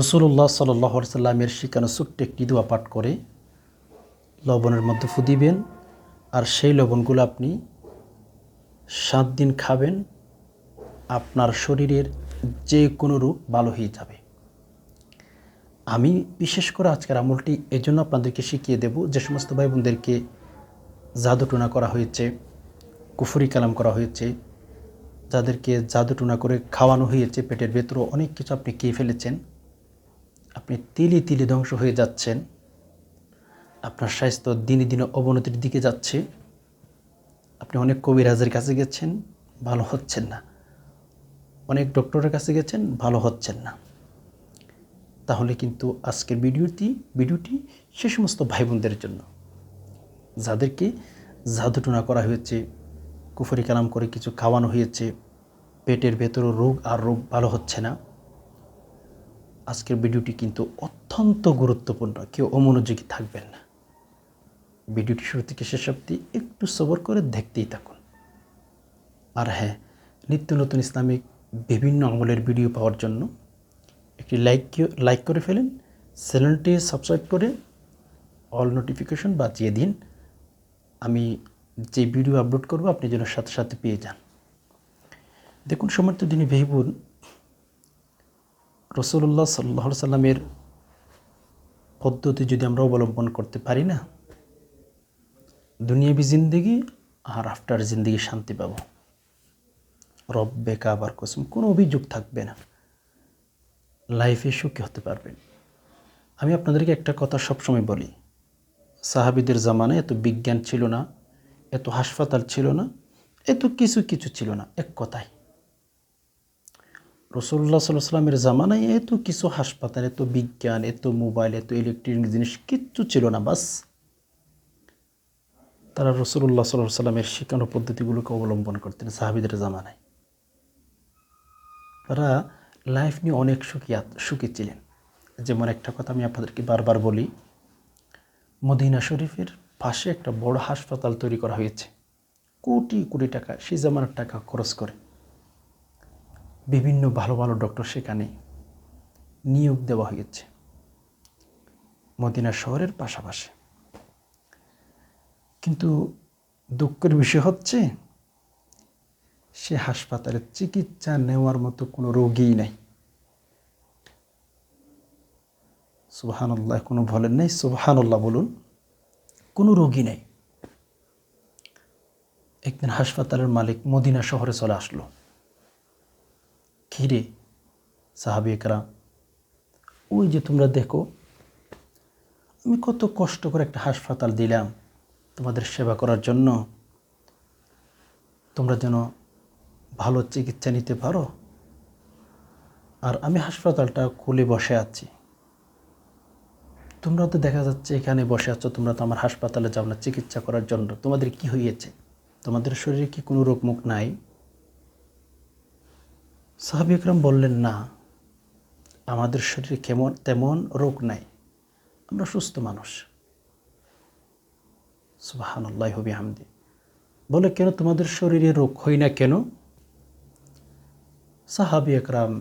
রসুল্লাহ সাল্লাহ সাল্লামের শিখানো ছোট্ট একটি দোয়া পাঠ করে লবণের মধ্যে ফু দিবেন, আর সেই লবণগুলো আপনি সাত দিন খাবেন, আপনার শরীরের যে কোনো রোগ ভালো হয়ে যাবে। আমি বিশেষ করে আজকের আমলটি এজন্য আপনাদেরকে শিখিয়ে দেব যে সমস্ত ভাই বোনদেরকে জাদুটোনা করা হয়েছে, কুফুরি কালাম করা হয়েছে, যাদেরকে জাদুটোনা করে খাওয়ানো হয়েছে, পেটের ভেতরে অনেক কিছু আপনি খেয়ে ফেলেছেন। আপনি তিলি তিলি ধ্বংস হয়ে যাচ্ছেন। আপনার স্বাস্থ্য দিনে দিনে অবনতির দিকে যাচ্ছে। আপনি অনেক কবিরাজের কাছে গেছেন, ভালো হচ্ছেন না। অনেক ডক্টরের কাছে গেছেন, ভালো হচ্ছেন না। তাহলে কিন্তু আজকের ভিডিওটি ভিডিওটি সে সমস্ত ভাই বোনদের জন্য। যাদেরকে জাদুটনা করা হয়েছে, কুফরি কালাম করে কিছু খাওয়ানো হয়েছে, পেটের ভেতরে রোগ আর রোগ ভালো হচ্ছে না। আজকের ভিডিওটি কিন্তু অত্যন্ত গুরুত্বপূর্ণ, কেউ অমনোযোগী থাকবেন না। ভিডিওটি শুরু থেকে শেষ অবধি একটু সবর করে দেখতেই থাকুন। আর হ্যাঁ নিত্য নতুন ইসলামিক বিভিন্ন আমলের ভিডিও পাওয়ার জন্য একটি লাইক লাইক করে ফেলেন, চ্যানেলটি সাবস্ক্রাইব করে অল নোটিফিকেশন বাঁচিয়ে দিন। আমি যে ভিডিও আপলোড করব, আপনি যেন সাথে সাথে পেয়ে যান। দেখুন, সমর্থ দিনী ভেহিবুন রসুল্লাহ সাল্লাহ সাল্লামের পদ্ধতি যদি আমরা অবলম্বন করতে পারি না, দুনিয়াবি জিন্দিগি আর আফটার জিন্দিগি শান্তি পাবো। রব্বে কাবার কসম, কোনো অভিযোগ থাকবে না। লাইফে সুখী হতে পারবেন। আমি আপনাদেরকে একটা কথা সবসময় বলি, সাহাবিদের জামানায় এত বিজ্ঞান ছিল না, এত হাসপাতাল ছিল না, এত কিছু কিছু ছিল না, এক কথায়। রসুল্লাহ সাল্লাহ সাল্লামের জামানায় এত কিছু হাসপাতাল, এত বিজ্ঞান, এত মোবাইল, এত ইলেকট্রনিক জিনিস কিচ্ছু ছিল না, বাস। তারা রসুল্লাহ সাল্লাহ সাল্লামের শিখানো পদ্ধতিগুলোকে অবলম্বন করতেন সাহাবিদের জামানায়। তারা লাইফ নিয়ে অনেক সুখী সুখী ছিলেন। যেমন একটা কথা আমি আপনাদেরকে বারবার বলি, মদিনা শরীফের পাশে একটা বড় হাসপাতাল তৈরি করা হয়েছে। কোটি কোটি টাকা, সেই জামানার টাকা খরচ করে। বিভিন্ন ভালো ভালো ডক্টর সেখানে নিয়োগ দেওয়া হয়েছে। মদিনা শহরের পাশাপাশি। কিন্তু দুঃখের বিষয় হচ্ছে, সে হাসপাতালে চিকিৎসা নেওয়ার মতো কোনো রোগী নাই। সুবাহান্লাহ কোনো বলেন নেই সুবাহান্লাহ বলুন, কোনো রোগী নেই। একদিন হাসপাতালের মালিক মদিনা শহরে চলে আসলো। খিরে, সাহাবি একরা ওই যে তোমরা দেখো, আমি কত কষ্ট করে একটা হাসপাতাল দিলাম তোমাদের সেবা করার জন্য। তোমরা যেন ভালো চিকিৎসা নিতে পারো। আর আমি হাসপাতালটা খুলে বসে আছি। তোমরা তো দেখা যাচ্ছে এখানে বসে আছো, তোমরা তো আমার হাসপাতালে যাও না, চিকিৎসা করার জন্য। তোমাদের কি হয়েছে? তোমাদের শরীরে কি কোনো রোগ মুখ নাই? সাহাবি একরাম বললেন, না, আমাদের শরীরে কেমন, তেমন রোগ নাই। আমরা সুস্থ মানুষ। সুবাহান্লাহ হবি হামদি বলে, কেন তোমাদের শরীরে রোগ হয় না কেন? সাহাবি একরাম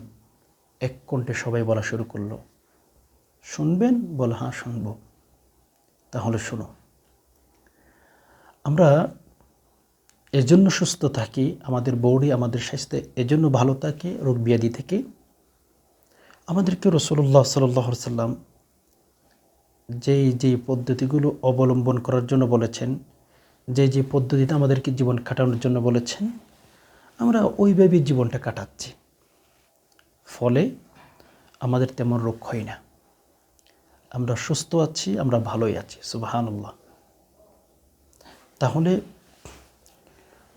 এক কণ্ঠে সবাই বলা শুরু করল, শুনবেন? বলে হ্যাঁ শুনব। তাহলে শুনো, আমরা এজন্য সুস্থ থাকি, আমাদের বৌড়ি আমাদের স্বাস্থ্যে এজন্য ভালো থাকে, রোগ ব্যাধি থেকে। আমাদেরকে রসুল্লাহ সাল্লাহ সাল্লাম যেই যেই পদ্ধতিগুলো অবলম্বন করার জন্য বলেছেন যে যে পদ্ধতিতে আমাদেরকে জীবন কাটানোর জন্য বলেছেন, আমরা ওইভাবেই জীবনটা কাটাচ্ছি। ফলে আমাদের তেমন রোগ হয় না। আমরা সুস্থ আছি, আমরা ভালোই আছি, সুবাহানুল্লাহ। তাহলে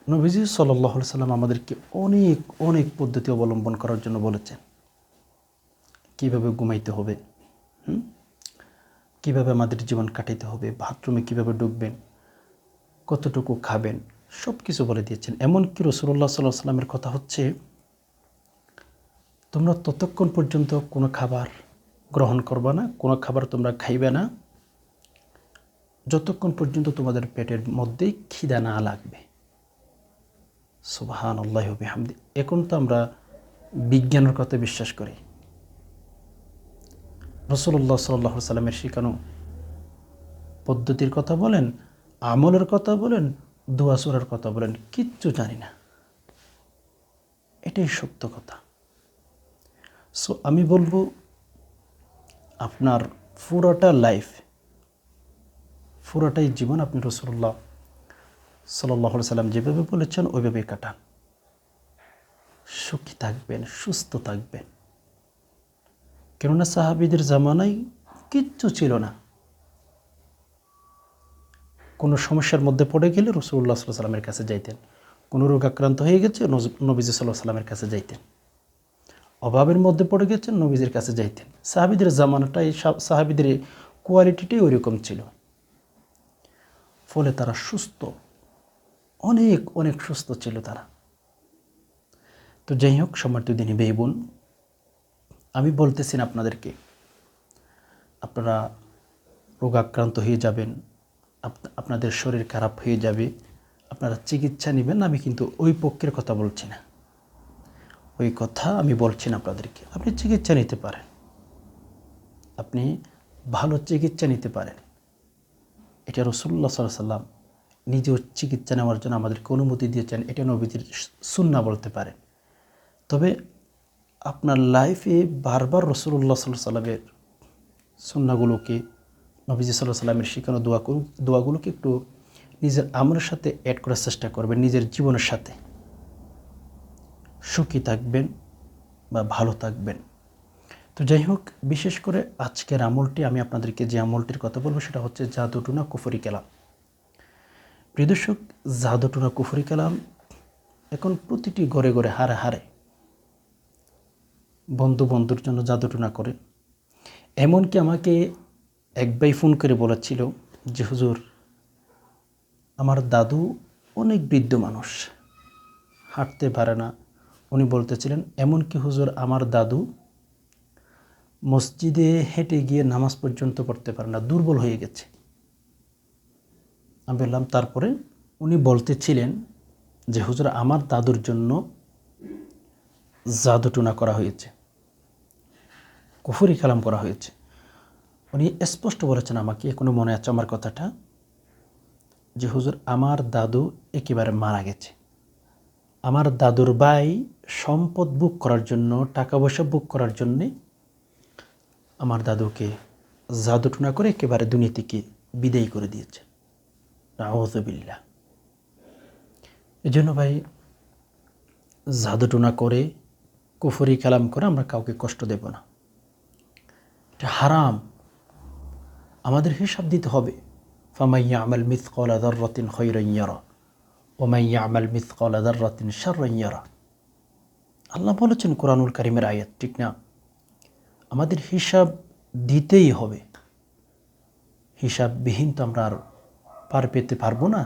নবীজি সাল্লাহ সাল্লাম আমাদেরকে অনেক অনেক পদ্ধতি অবলম্বন করার জন্য বলেছেন। কীভাবে ঘুমাইতে হবে, হুম? কীভাবে আমাদের জীবন কাটাইতে হবে, বাথরুমে কীভাবে ঢুকবেন, কতটুকু খাবেন সব কিছু বলে দিয়েছেন। এমনকি রসুল্লাহ সাল্লাহ সাল্লামের কথা হচ্ছে, তোমরা ততক্ষণ পর্যন্ত কোনো খাবার গ্রহণ করবা না, কোনো খাবার তোমরা খাইবে না, যতক্ষণ পর্যন্ত তোমাদের পেটের মধ্যেই খিদা না লাগবে। সুবাহান আল্লাহ হামদি এখন তো আমরা বিজ্ঞানের কথা বিশ্বাস করি। রসুল্লাহ সাল্লাহ সাল্লামের শেখানো পদ্ধতির কথা বলেন, আমলের কথা বলেন, দোয়া সুরার কথা বলেন, কিচ্ছু জানি না। এটাই সত্য কথা। সো আমি বলব, আপনার পুরোটা লাইফ পুরোটাই জীবন আপনি রসুল্লাহ সাল্লাহ সাল্লাম যেভাবে বলেছেন ওইভাবে কাটান। সুখী থাকবেন, সুস্থ থাকবেন। কেননা সাহাবিদের জামানায় কিচ্ছু ছিল না। কোনো সমস্যার মধ্যে পড়ে গেলে রসুল্লাহ সাল্লাহ সাল্লামের কাছে যাইতেন। কোনো রোগ আক্রান্ত হয়ে গেছে নবীজি সাল্লাহ সাল্লামের কাছে যাইতেন। অভাবের মধ্যে পড়ে গেছেন, নবীজের কাছে যাইতেন। সাহাবিদের জামানাটাই সাহাবিদের কোয়ালিটিটাই ওইরকম ছিল। ফলে তারা সুস্থ অনেক অনেক সুস্থ ছিল তারা। তো যাই হোক সমর্থ দিনী বেই বোন, আমি বলতেছি না আপনাদেরকে, আপনারা রোগাক্রান্ত হয়ে যাবেন আপনাদের শরীর খারাপ হয়ে যাবে, আপনারা চিকিৎসা নেবেন, আমি কিন্তু ওই পক্ষের কথা বলছি না। ওই কথা আমি বলছি না আপনাদেরকে, আপনি চিকিৎসা নিতে পারেন। আপনি ভালো চিকিৎসা নিতে পারেন। এটা রসুল্লা সাল্লাম নিজেও চিকিৎসা নেওয়ার জন্য আমাদেরকে অনুমতি দিয়েছেন, এটা নবীজির সুন্না বলতে পারেন তবে আপনার লাইফে বারবার রসুল্লাহ সাল্লাহ সাল্লামের সুন্নাগুলোকে নবীজি সাল্লাহ সাল্লামের শেখানো দোয়া দোয়াগুলোকে একটু নিজের আমলের সাথে অ্যাড করার চেষ্টা করবেন, নিজের জীবনের সাথে। সুখী থাকবেন বা ভালো থাকবেন। তো যাই হোক, বিশেষ করে আজকের আমলটি, আমি আপনাদেরকে যে আমলটির কথা বলব সেটা হচ্ছে জাদুটুনা কুফরি কালাম। প্রিয় দর্শক জাদুটুনা কুফরি কালাম এখন প্রতিটি ঘরে ঘরে হারে হারে বন্ধু বন্ধুর জন্য জাদুটুনা করে। এমনকি আমাকে এক ভাই ফোন করে বলেছিল যে, হুজুর, আমার দাদু অনেক বৃদ্ধ মানুষ, হাঁটতে পারে না। উনি বলতেছিলেন, এমনকি হুজুর, আমার দাদু মসজিদে হেঁটে গিয়ে নামাজ পর্যন্ত পড়তে পারে না, দুর্বল হয়ে গেছে। আমি বললাম, তারপরে উনি বলতেছিলেন যে, হুজুর, আমার দাদুর জন্য জাদুটুনা করা হয়েছে। কুফুরি কালাম করা হয়েছে। উনি স্পষ্ট বলেছেন আমাকে, এখনও মনে আছে আমার কথাটা, যে, হুজুর, আমার দাদু একেবারে মারা গেছে। আমার দাদুর ভাই সম্পদ বুক করার জন্য টাকা পয়সা বুক করার জন্যে আমার দাদুকে জাদুটুনা করে একেবারে থেকে বিদায় করে দিয়েছে। রাহতবিল্লা এই জন্য ভাই, জাদুটুনা করে, কুফরি কালাম করে আমরা কাউকে কষ্ট দেব না। এটা হারাম। আমাদের হিসাব দিতে হবে। ফামাইয়া আমাল মিথকলা দর্রতিন খৈরইয়ারা ওমাইয়া আমাল মিথকলা দর্রতিন শারইয়ারা আল্লাহ বলেছেন কোরআনুল কারিমের আয়াত, ঠিক না? আমাদের হিসাব দিতেই হবে। হিসাববিহীন তো আমরা আর পার পেতে পারব না।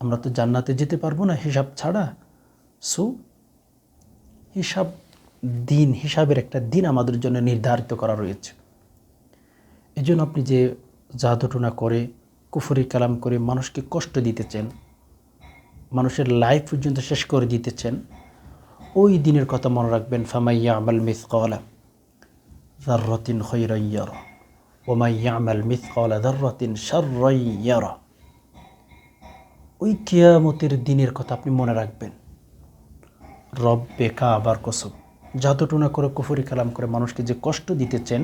আমরা তো জান্নাতে যেতে পারব না হিসাব ছাড়া। সো হিসাব দিন, হিসাবের একটা দিন আমাদের জন্য নির্ধারিত করা রয়েছে। এই জন্য আপনি যে জাদুটুনা করে, কুফরি কালাম করে মানুষকে কষ্ট দিতেছেন, মানুষের লাইফ পর্যন্ত শেষ করে দিতেছেন, ওই দিনের কথা মনে রাখবেন, ফামাইয়া আমাল মিসকলা দার্রতিন খৈরাইয়ার ওমাইয়া আমাল মিসকলা দার্রতিন সার্রাইয়ার ওই কিয়ামতের দিনের কথা আপনি মনে রাখবেন। রব বেকা আবার কসব জাদুটুনা করে কুফুরি কালাম করে মানুষকে যে কষ্ট দিতেছেন,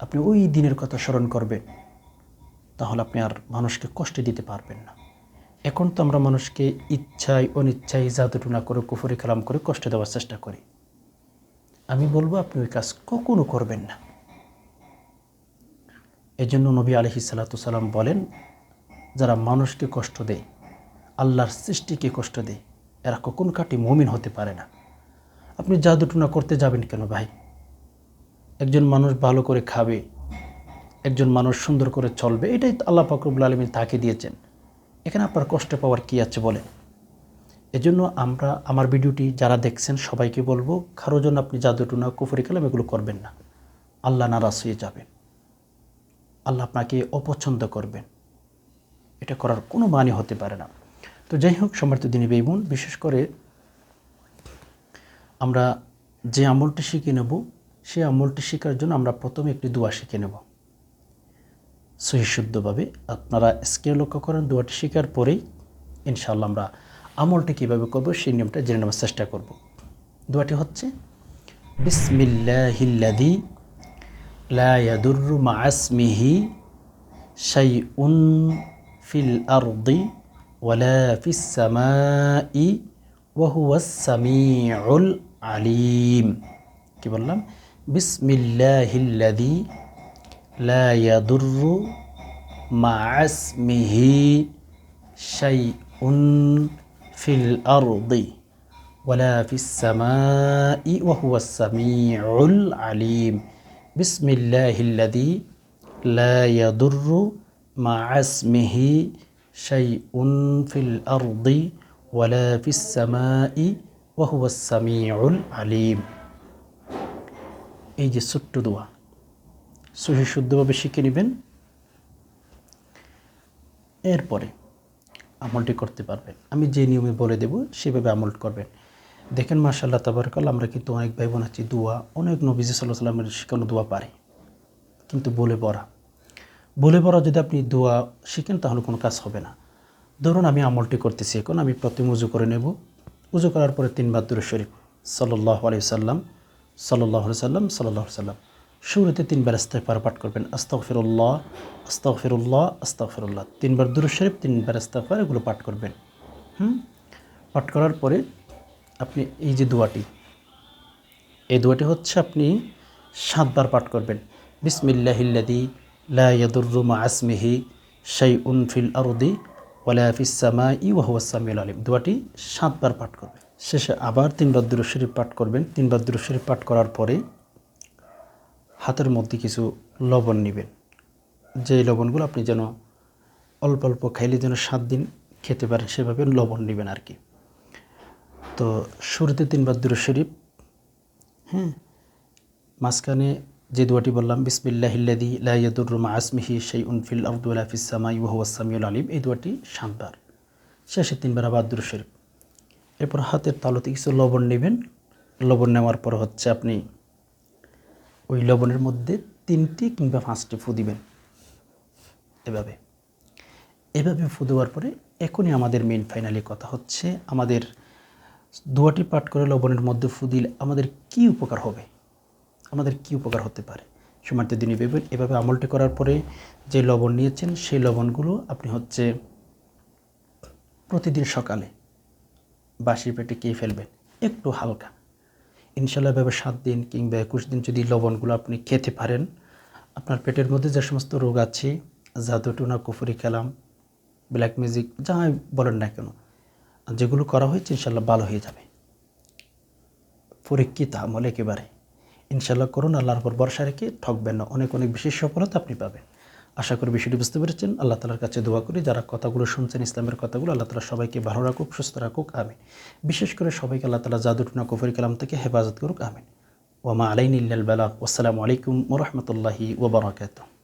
আপনি ওই দিনের কথা স্মরণ করবেন। তাহলে আপনি আর মানুষকে কষ্ট দিতে পারবেন না। এখন তো আমরা মানুষকে ইচ্ছায়, অনিচ্ছায় জাদুটুনা করে কুফুরি কালাম করে কষ্ট দেওয়ার চেষ্টা করি। আমি বলব আপনি ওই কাজ কখনো করবেন না। এই জন্য নবী আলহি সাল্লাম বলেন, যারা মানুষকে কষ্ট দেয়, আল্লাহর সৃষ্টিকে কষ্ট দেয়, এরা কখন কাটি মমিন হতে পারে না। আপনি জাদুটুনা করতে যাবেন কেন ভাই? একজন মানুষ ভালো করে খাবে, একজন মানুষ সুন্দর করে চলবে, এটাই আল্লাহ ফাকরুবুল আলমী তাকে দিয়েছেন। এখানে আপনার কষ্ট পাওয়ার কী আছে বলে এজন্য আমরা, আমার ভিডিওটি যারা দেখছেন, সবাইকে বলব কারোর জন্য আপনি জাদুটুনা, কুফরি কালাম এগুলো করবেন না। আল্লাহ নারাজ হয়ে যাবেন। আল্লাহ আপনাকে অপছন্দ করবেন। এটা করার কোনো মানে হতে পারে না। তো যাই হোক সমর্থ দিনী বেইমুন বিশেষ করে আমরা যে আমলটি শিখে নেব সেই আমলটি শেখার জন্য আমরা প্রথমে একটি দোয়া শিখে নেব। সহিশুদ্ধভাবে আপনারা স্ক্রিনে লক্ষ্য করেন, দোয়াটি শেখার পরেই ইনশাআল্লাহ আমরা আমলটি কীভাবে করব, সেই নিয়মটা জেনে নেওয়ার চেষ্টা করব। দোয়াটি হচ্ছে বিসমিল্লাহিল্লাদি লা ইয়াদুররু মা'আসমিহি শাইউন ফিল আরদি ওয়ালা ফিস সামাই ওয়া হুয়াস সামিউল আলিম কি বললাম বিসমিল্লাহিল্লাদি লা ইয়াদুররু মা'আসমিহি শাইউন ফিল আরদি ولا في السماء وهو السميع العليم بسم বিসমিল্লাহিল্লাদি লায়াদুরু মা আসমিহি শাই ফিল আরদি ওয়ালা ফিসামাই ওয়াহুয়াসামিউল আলিম। এই যে ছোট্ট দোয়া, সহি শুদ্ধভাবে শিখে নেবেন। এরপরে আমলটি করতে পারবেন। আমি যে নিয়মে বলে দেব, সেভাবে আমল করবেন। দেখেন মার্শাল্লাহ তাবারকাল আমরা কিন্তু অনেক ভাই বোন আছি, দোয়া, অনেক নবীজি সাল্লাহ সাল্লামের শেখানো দোয়া পারি। কিন্তু বলে পড়া। বলে পড়া যদি আপনি দোয়া শিখেন, তাহলে কোনো কাজ হবে না। ধরুন, আমি আমলটি করতেছি এখন, আমি প্রথমে উজু করে নেব। উজু করার পরে তিনবার দূরে শরীফ সাল্লাহ আলি সাল্লাম সাল্লাহ সাল্লাম সাল্লাহ সাল্লাম শুরুতে তিনবার ইস্তেফার পাঠ করবেন, আস্তাগফিরুল্লাহ আস্তাগফিরুল্লাহ আস্তাগফিরুল্লাহ। তিনবার দূরে শরীফ তিনবার ইস্তেফার এগুলো পাঠ করবেন। হুম? পাঠ করার পরে আপনি এই যে দোয়াটি, এই দোয়াটি হচ্ছে আপনি সাতবার পাঠ করবেন। বিসমিল্লাহিল্লাদি লা ইয়াদুররু মা আসমিহি শাইউন ফিল আরদি ওয়ালা ফিস সামাই ওয়া হুয়াস সামিউল আলিম। দোয়াটি সাতবার পাঠ করবেন। শেষে আবার তিনবার দুরূদ শরীফ পাঠ করবেন। তিনবার দুরূদ শরীফ পাঠ করার পরে হাতের মধ্যে কিছু লবণ নেবেন। যে লবণগুলো আপনি যেন অল্প অল্প খাইলে যেন সাত দিন খেতে পারেন, সেভাবে লবণ নেবেন আর কি। তো শুরুতে তিনবার দুরূদ শরীফ হ্যাঁ? মাঝখানে যে দোয়াটি বললাম বিসমিল্লাহিল্লাদি লাইয়াদুর মা আসমিহি সেই উনফিল আব্দুল্লাহ ফিসামাই ওয়াসামিউল আলিম। এই দোয়াটি সাতবার শেষে তিনবার আবার দুরূদ শরীফ। এরপর হাতের তালুতে কিছু লবণ নেবেন। লবণ নেওয়ার পর হচ্ছে আপনি ওই লবণের মধ্যে তিনটি কিংবা পাঁচটি ফু দিবেন। এভাবে। এভাবে ফু দেওয়ার পরে এখনই আমাদের মেন ফাইনালি কথা হচ্ছে আমাদের দোয়াটি পাঠ করে লবণের মধ্যে ফু দিলে আমাদের কি উপকার হবে? আমাদের কি উপকার হতে পারে? সমার্থ দিন এভাবে এভাবে আমলটি করার পরে যে লবণ নিয়েছেন, সেই লবণগুলো আপনি হচ্ছে প্রতিদিন সকালে বাসি পেটে খেয়ে ফেলবেন, একটু হালকা। ইনশাল্লাহ এভাবে সাত দিন কিংবা একুশ দিন যদি লবণগুলো আপনি খেতে পারেন, আপনার পেটের মধ্যে যে সমস্ত রোগ আছে জাদুটুনা কুফুরি খেলাম ব্ল্যাক মিউজিক যাই বলেন না কেন যেগুলো করা হয়েছে ইনশাল্লাহ ভালো হয়ে যাবে। পরীক্ষিত আমল একেবারে। ইনশাল্লাহ করুন, আল্লাহর উপর ভরসা রেখে ঠকবেন না। অনেক অনেক বিশেষ সফলতা আপনি পাবেন। আশা করি বিষয়টি বুঝতে পেরেছেন। আল্লাহ তালার কাছে দোয়া করি, যারা কথাগুলো শুনছেন, ইসলামের কথাগুলো আল্লাহ তালা সবাইকে ভালো রাখুক, সুস্থ রাখুক, আমিন। বিশেষ করে সবাইকে আল্লাহ তালা জাদুটনা কুফরি কালাম থেকে হেফাজত করুক, আমিন। ওয়ামা আলাইন ইল্লাল বালাক আসসালামু আলাইকুম ওরহমতুল্লাহি ওবরাকাতুহ